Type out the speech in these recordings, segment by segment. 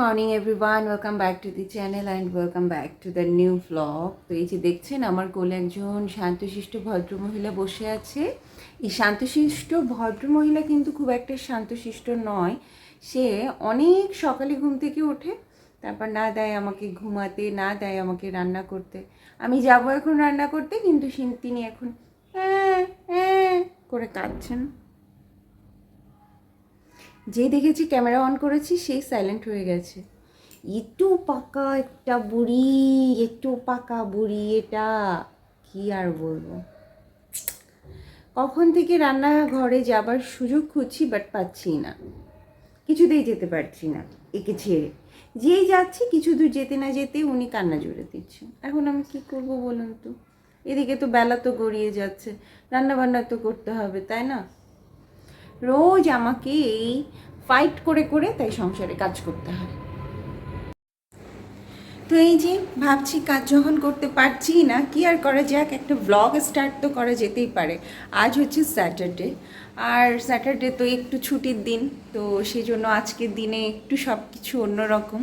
Morning everyone welcome back to the channel and welcome back to the new vlog তো এই যে দেখছেন, আমার কোলে একজন শান্তশিষ্ট ভদ্রমহিলা বসে আছে। এই শান্তশিষ্ট ভদ্রমহিলা কিন্তু খুব একটা শান্তশিষ্ট নয়। সে অনেক সকালে ঘুম থেকে ওঠে, তারপর না দেয় আমাকে ঘুমাতে, না দেয় আমাকে রান্না করতে। আমি যাব এখন রান্না করতে, কিন্তু তিনি এখন হ্যাঁ হ্যাঁ করে কাঁদছেন। যে দেখেছি ক্যামেরা অন করেছি, সেই সাইলেন্ট হয়ে গেছে। একটু পাকা একটা বুড়ি, একটু পাকা বুড়ি, এটা কি আর বলব? কখন থেকে রান্নাঘরে যাবার সুযোগ খুঁজছি বাট পাচ্ছি না। কিছুতেই যেতে পারছি না, একে ছেড়ে। যেই যাচ্ছি, কিছু দূর যেতে না যেতে উনি কান্না জুড়ে দিচ্ছেন। এখন আমি কি করব বলুন তো? এদিকে তো বেলা তো গড়িয়ে যাচ্ছে রান্না বান্না তো করতে হবে, তাই না? রোজ আমাকে এই ফাইট করে করে তাই সংসারে কাজ করতে হয়। তো এই যে ভাবছি কাজ যখন করতে পারছি না, কি আর করা যাক? একটা ব্লগ স্টার্ট তো করা যেতেই পারে। আজ হচ্ছে স্যাটারডে আর স্যাটারডে তো একটু ছুটির দিন, তো সেই জন্য আজকের দিনে একটু সব কিছু অন্যরকম।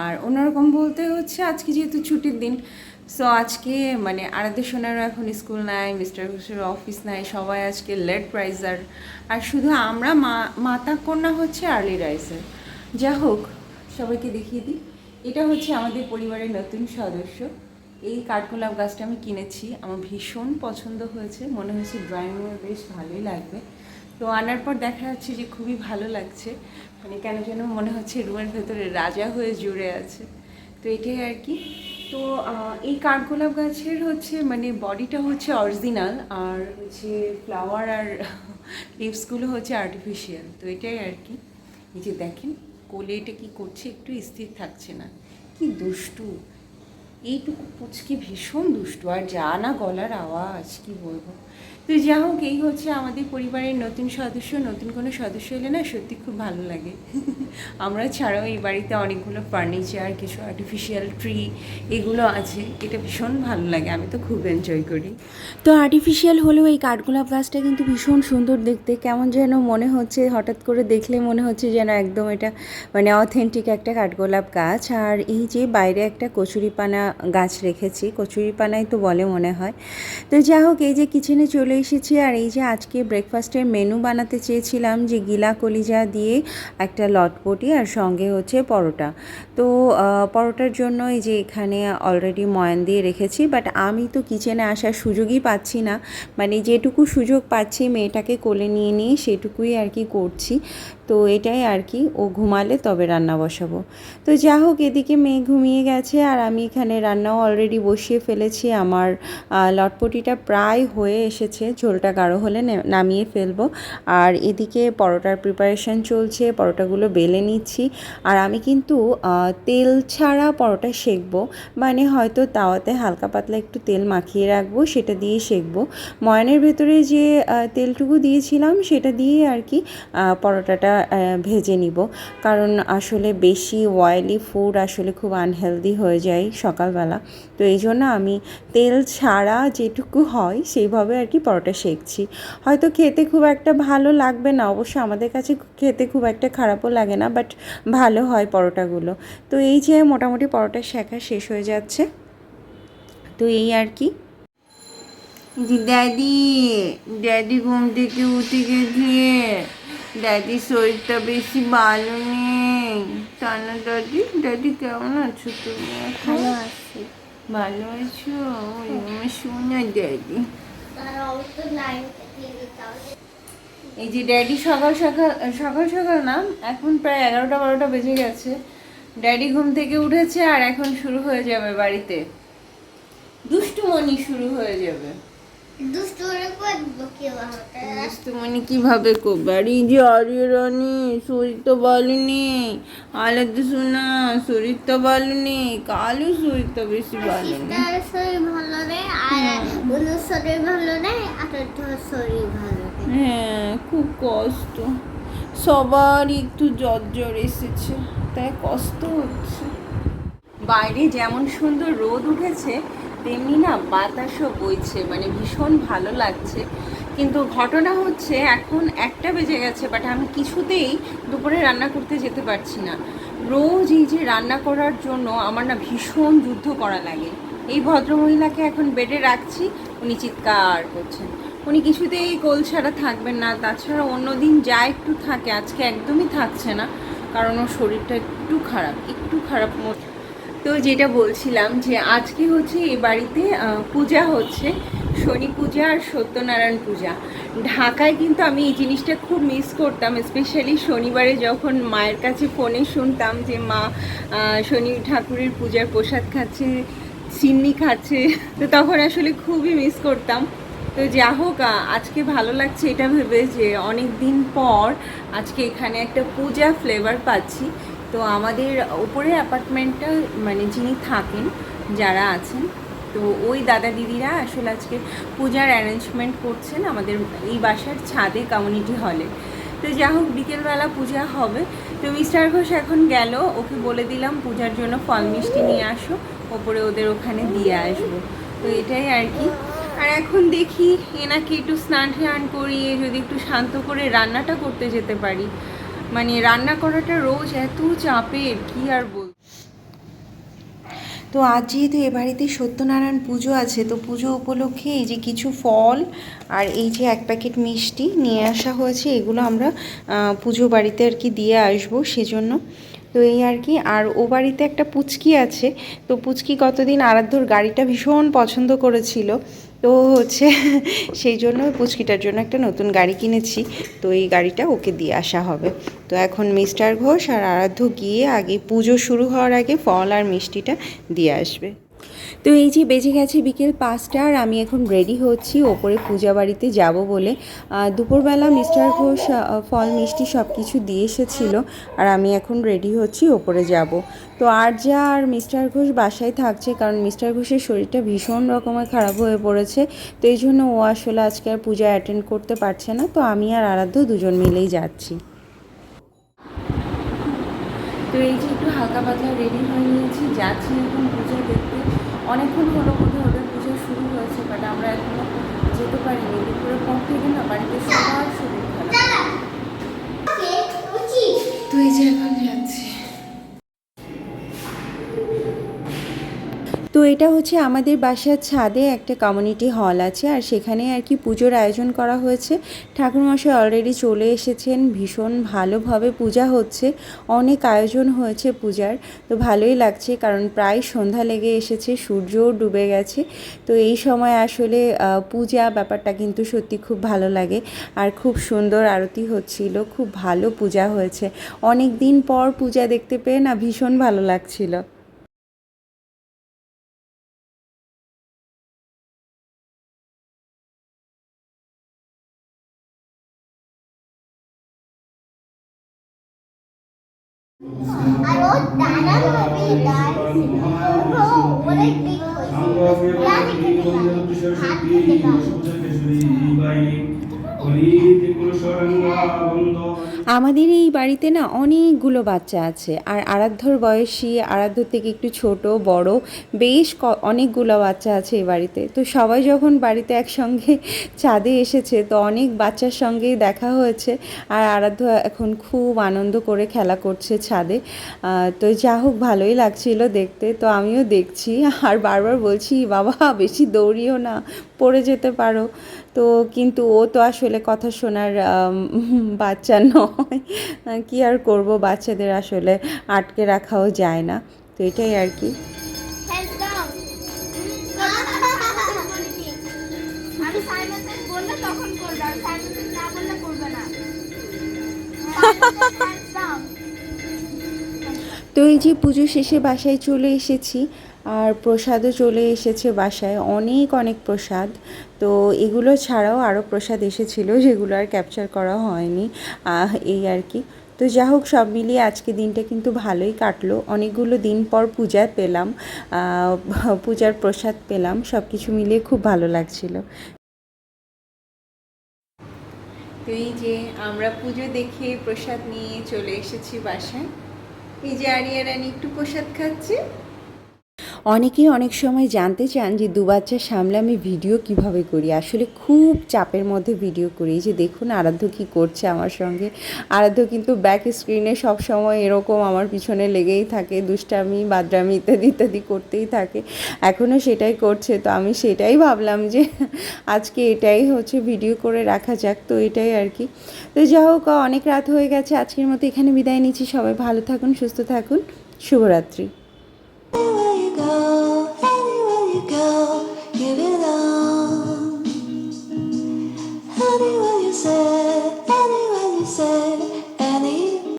আর অন্যরকম বলতে হচ্ছে আজকে যেহেতু ছুটির দিন সো আজকে মানে আরাধ্য সোনারও এখন স্কুল নাই, মিস্টার ঘোষের অফিস নাই, সবাই আজকে লেট রাইজার আর শুধু আমরা মা, মাতা কন্যা হচ্ছে আর্লি রাইজার যা হোক, সবাইকে দেখিয়ে দিই। এটা হচ্ছে আমাদের পরিবারের নতুন সদস্য। এই কাঠগোলাপ গাছটা আমি কিনেছি। আমার ভীষণ পছন্দ হয়েছে। মনে হয়েছে ড্রয়িং রুমে বেশ ভালোই লাগবে। তো আনার পর দেখা যাচ্ছে যে খুবই ভালো লাগছে। মানে কেন যেন মনে হচ্ছে রুমের ভেতরে রাজা হয়ে জুড়ে আছে। তো এটাই আর কি। তো এই কাঠগোলাপ গাছের হচ্ছে মানে বডিটা হচ্ছে অরিজিনাল আর হচ্ছে ফ্লাওয়ার আর লিপসগুলো হচ্ছে আর্টিফিশিয়াল। তো এটাই আর কি। এই যে দেখেন, কোলে এটা কী করছে? একটু স্থির থাকছে না। কি দুষ্টু। এইটুকু পুচকি ভীষণ দুষ্টু, আর যা না গলার আওয়াজ, কি বলব? তো যা হোক, এই হচ্ছে আমাদের পরিবারের নতুন সদস্য, নতুন কোনো সদস্য এলে না সত্যি খুব ভালো লাগে। আমরা ছাড়াও এই বাড়িতে অনেকগুলো ফার্নিচার কিছু আর্টিফিশিয়াল ট্রি এগুলো আছে, এটা ভীষণ ভালো লাগে, আমি তো খুব এনজয় করি। তো আর্টিফিশিয়াল হলেও এই কাঠগোলাপ গাছটা কিন্তু ভীষণ সুন্দর দেখতে, কেমন যেন মনে হচ্ছে, হঠাৎ করে দেখলে মনে হচ্ছে যেন একদম এটা মানে অথেন্টিক একটা কাঠগোলাপ গাছ। আর এই যে বাইরে একটা কচুরিপানা গাছ রেখেছি কচুরিপানাই তো বলে মনে হয়। তো যা হোক এই যে কিচেনে চলে এসেছি আর এই যে আজকে ব্রেকফাস্টের মেনু বানাতে চেয়েছিলাম যে গিলা কলিজা দিয়ে একটা লটপটি আর সঙ্গে হচ্ছে পরোটা। তো পরোটার জন্য এই যে এখানে অলরেডি ময়ান দিয়ে রেখেছি বাট আমি তো কিচেনে আসার সুযোগই পাচ্ছি না। মানে যেটুকু সুযোগ পাচ্ছি, মেয়েটাকে কোলে নিয়ে নিয়ে সেটুকুই আর কি করছি। তো এটাই আর কি, ও ঘুমালে তবে রান্না বসাবো। তো যা হোক, এদিকে মেয়ে ঘুমিয়ে গেছে আর আমি এখানে রান্নাও অলরেডি বসিয়ে ফেলেছি। আমার লটপটিটা প্রায় হয়ে এসেছে, ঝোলটা গাঢ় হলে নামিয়ে ফেলব। আর এদিকে পরোটার প্রিপারেশন চলছে, পরোটাগুলো বেলে নিচ্ছি। আর আমি কিন্তু তেল ছাড়া পরোটা সেকবো মানে হয়তো তাওয়াতে হালকা পাতলা একটু তেল মাখিয়ে রাখব, সেটা দিয়ে সেকবো ময়নের ভেতরে যে তেলটুকু দিয়েছিলাম, সেটা দিয়ে আর কি পরোটাটা ভেজে নিব। কারণ আসলে বেশি অয়েলি ফুড আসলে খুব আনহেলদি হয়ে যায় সকালবেলা। তো এই জন্য আমি তেল ছাড়া যেটুকু হয় সেইভাবে আর কি পরোটা সেকছি। হয়তো খেতে খুব একটা ভালো লাগবে না, অবশ্য আমাদের কাছে খেতে খুব একটা খারাপও লাগে না বাট ভালো হয় পরোটাগুলো। তো এই যে মোটামুটি পরোটা শেখা শেষ হয়ে যাচ্ছে। তো এই আর কি। ড্যাডি ড্যাডি ঘুম থেকে উঠে গেছে। ড্যাডি শরীরটা বেশি ভালো নেই তা না ড্যাডি ড্যাডি কেমন আছো তুমি এখন ভালো আছি ভালো আছো ওই আমার শোনা ড্যাডি এই যে ড্যাডি সকাল সকাল সকাল সকাল না এখন প্রায় এগারোটা বারোটা বেজে গেছে। ড্যাডি ঘুম থেকে উঠেছে আর এখন শুরু হয়ে যাবে বাড়িতে। দুষ্টুমনি শুরু হয়ে যাবে। কীভাবে করবে? আর এই যে আরিয়া রানী শরীর তো ভালো নেই আলাদা শোনা শরীর তো ভালো নেই কালু শরীর তো বেশি ভালো নেই শরীর ভালো নেই আর শরীর ভালো নেই আর তোর শরীর ভালো হ্যাঁ খুব কষ্ট। সবার একটু জ্বর জ্বর এসেছে তাই কষ্ট হচ্ছে। বাইরে যেমন সুন্দর রোদ উঠেছে তেমনি না বাতাসও বইছে মানে ভীষণ ভালো লাগছে। কিন্তু ঘটনা হচ্ছে, এখন একটা বেজে গেছে বাট আমি কিছুতেই দুপুরে রান্না করতে যেতে পারছি না। রোজ এই যে রান্না করার জন্য আমার না ভীষণ যুদ্ধ করা লাগে। এই ভদ্রমহিলাকে এখন বেডে রাখছি, উনি চিৎকার করছেন। উনি কিছুতেই কোল ছাড়া থাকবেন না, তাছাড়া অন্যদিন যা একটু থাকে, আজকে একদমই থাকছে না, কারণ ওর শরীরটা একটু খারাপ একটু খারাপ মতো তো যেটা বলছিলাম যে আজকে হচ্ছে এই বাড়িতে পূজা হচ্ছে, শনি পূজা আর সত্যনারায়ণ পূজা। ঢাকায় কিন্তু আমি এই জিনিসটা খুব মিস করতাম স্পেশালি শনিবারে যখন মায়ের কাছে ফোনে শুনতাম যে মা শনি ঠাকুরের পূজার প্রসাদ খাচ্ছে সিন্নি খাচ্ছে, তো তখন আসলে খুবই মিস করতাম। তো যা হোক আজকে ভালো লাগছে এটা ভেবে যে অনেক দিন পর আজকে এখানে একটা পূজা ফ্লেভার পাচ্ছি। তো আমাদের উপরে অ্যাপার্টমেন্টটা মানে যিনি থাকেন, যারা আছেন, তো ওই দাদা দিদিরা আসলে আজকে পূজার অ্যারেঞ্জমেন্ট করছেন আমাদের এই বাসার ছাদে কমিউনিটি হলে তো যা হোক, বিকেলবেলা পূজা হবে। তো মিস্টার ঘোষ এখন গেল, ওকে বলে দিলাম পূজার জন্য ফল মিষ্টি নিয়ে আসো, ওপরে ওদের ওখানে দিয়ে আসব। তো এটাই আর কি। আর এখন দেখি, এনাকে একটু স্নান টান করিয়ে যদি একটু শান্ত করে রান্নাটা করতে যেতে পারি। মানে রান্না করাটা রোজ এত চাপের, কি আর বল? তো আজ যেহেতু এ বাড়িতে সত্যনারায়ণ পুজো আছে, তো পুজো উপলক্ষে এই যে কিছু ফল আর এই যে এক প্যাকেট মিষ্টি নিয়ে আসা হয়েছে, এগুলো আমরা পুজো বাড়িতে আর কি দিয়ে আসব সেজন্য। তো এই আর কি, আর ও বাড়িতে একটা পুচকি আছে, তো পুচকি কতদিন আরাধ্যর গাড়িটা ভীষণ পছন্দ করেছিল। তো হচ্ছে সেই জন্য পুচকিটার জন্য একটা নতুন গাড়ি কিনেছি। তো এই গাড়িটা ওকে দিয়ে আসা হবে। তো এখন মিস্টার ঘোষ আর আরাধ্য গিয়ে আগে পুজো শুরু হওয়ার আগে ফল আর মিষ্টিটা দিয়ে আসবে। তো এই যে বেজে গেছে বিকেল পাঁচটা আর আমি এখন রেডি হচ্ছি ওপরে পূজা বাড়িতে যাব বলে। দুপুরবেলা মিস্টার ঘোষ ফল, মিষ্টি সব কিছু দিয়ে এসেছিল আর আমি এখন রেডি হচ্ছি ওপরে যাব। তো আর যা আর মিস্টার ঘোষ বাসায় থাকছে কারণ মিস্টার ঘোষের শরীরটা ভীষণ রকমের খারাপ হয়ে পড়েছে। তো এই জন্য ও আসলে আজকে আর পূজা অ্যাটেন্ড করতে পারছে না। তো আমি আর আরাধ্য দুজন মিলেই যাচ্ছি। তো এই যে একটু হালকা পাতলা রেডি হয়ে নিয়েছি। যাচ্ছি এখন পূজা দেখতে। অনেকক্ষণ হলো মধ্যে ওদের পুজো শুরু হয়েছে বাট আমরা এখনও যেতে পারিনি। দুপুরের পর থেকে না বাড়িতে সবার শরীর খারাপ। তুই যে এখন এটা হচ্ছে আমাদের বাসার ছাদে একটা কমিউনিটি হল আছে, আর সেখানে আর কি পুজোর আয়োজন করা হয়েছে। ঠাকুরমশাই অলরেডি চলে এসেছেন, ভীষণ ভালোভাবে পূজা হচ্ছে, অনেক আয়োজন হয়েছে পূজার, তো ভালোই লাগছে কারণ প্রায় সন্ধ্যা লেগে এসেছে, সূর্যও ডুবে গেছে, তো এই সময় আসলে পূজা ব্যাপারটা কিন্তু সত্যি খুব ভালো লাগে, আর খুব সুন্দর আরতি হচ্ছিল, খুব ভালো পূজা হয়েছে। অনেক দিন পর পূজা দেখতে পেয়ে না ভীষণ ভালো লাগছিল। আর ও দাদা ভাবি দাদা ও অনেক বিগ আমাদের এই বাড়িতে না অনেকগুলো বাচ্চা আছে। আর আরাধ্যর বয়সী আরাধ্য থেকে একটু ছোট, বড়, বেশ অনেকগুলো বাচ্চা আছে এই বাড়িতে। তো সবাই যখন বাড়িতে একসঙ্গে চাঁদে এসেছে, তো অনেক বাচ্চার সঙ্গেই দেখা হয়েছে। আর আরাধ্য এখন খুব আনন্দ করে খেলা করছে ছাদে। তো যা হোক ভালোই লাগছিল দেখতে। তো আমিও দেখছি। আর বারবার বলছি, বাবা, বেশি দৌড়িও না। পড়ে যেতে পারো। তো কিন্তু ও তো আসলে কথা শোনার বাচ্চা নয়। কি আর করব? বাচ্চাদের আসলে আটকে রাখাও যায় না। তো এটাই আর কি। তো এই যে পুজো শেষে বাসায় চলে এসেছি আর প্রসাদও চলে এসেছে বাসায়, অনেক অনেক প্রসাদ। তো এগুলো ছাড়াও আরও প্রসাদ এসেছিল যেগুলো আর ক্যাপচার করা হয়নি। এই আর কি। তো যা হোক, সব মিলিয়ে আজকে দিনটা কিন্তু ভালোই কাটলো। অনেকগুলো দিন পর পূজা পেলাম পূজার প্রসাদ পেলাম সব কিছু মিলিয়ে খুব ভালো লাগছিল। তো এই যে আমরা পুজো দেখে প্রসাদ নিয়ে চলে এসেছি বাসায়। এই যে আরিয়া রানী একটু প্রসাদ খাচ্ছে। অনেকেই অনেক সময় জানতে চান যে দু বাচ্চা সামলে আমি ভিডিও কীভাবে করি। আসলে খুব চাপের মধ্যে ভিডিও করি। যে দেখুন আরাধ্য কী করছে আমার সঙ্গে। আরাধ্য কিন্তু ব্যাক স্ক্রিনে সব সময় এরকম আমার পিছনে লেগেই থাকে। দুষ্টামি, বাদরামি ইত্যাদি ইত্যাদি করতেই থাকে। এখনও সেটাই করছে। তো আমি সেটাই ভাবলাম যে আজকে এটাই হচ্ছে ভিডিও করে রাখা যাক। তো এটাই আর কি। তো যা হোক, অনেক রাত হয়ে গেছে। আজকের মতো এখানে বিদায় নিচ্ছি। সবাই ভালো থাকুন, সুস্থ থাকুন। শুভরাত্রি।